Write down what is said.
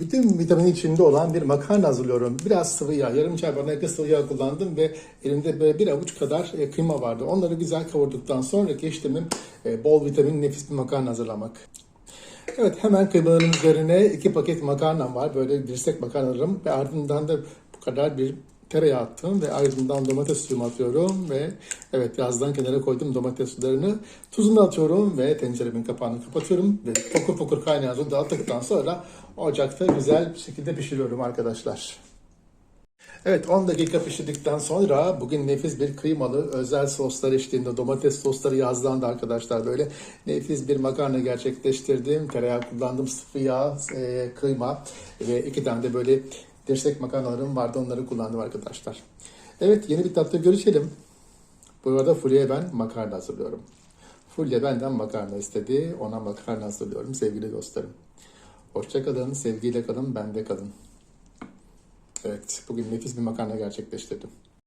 bütün vitamin içinde olan bir makarna hazırlıyorum. Biraz sıvı yağ, yarım çay bardağı yakın sıvı yağ kullandım ve elimde böyle bir avuç kadar e, kıyma vardı. Onları güzel kavurduktan sonraki işlemim e, bol vitamin nefis bir makarna hazırlamak. Evet hemen kıymaların üzerine iki paket makarnam var. Böyle dirsek makarnalarım ve ardından da bu kadar bir tereyağı attım ve ardından domates suyumu atıyorum ve evet birazdan kenara koydum domates sularını. Tuzunu atıyorum ve tenceremin kapağını kapatıyorum ve fokur fokur kaynayan suyu dağıttıktan sonra ocakta güzel bir şekilde pişiriyorum arkadaşlar. Evet 10 dakika pişirdikten sonra bugün nefis bir kıymalı özel soslar eşliğinde domates sosları yazlandı arkadaşlar. Böyle nefis bir makarna gerçekleştirdim. Tereyağı kullandım, sıvı yağ, e, kıyma ve iki tane de böyle dirsek makarnalarım vardı onları kullandım arkadaşlar. Evet yeni bir tatlı görüşelim. Bu arada Fulya'ya ben makarna hazırlıyorum. Fulya benden makarna istedi. Ona makarna hazırlıyorum sevgili dostlarım. Hoşçakalın, sevgiyle kalın, bende kalın. Evet, bugün nefis bir makarna gerçekleştirdim.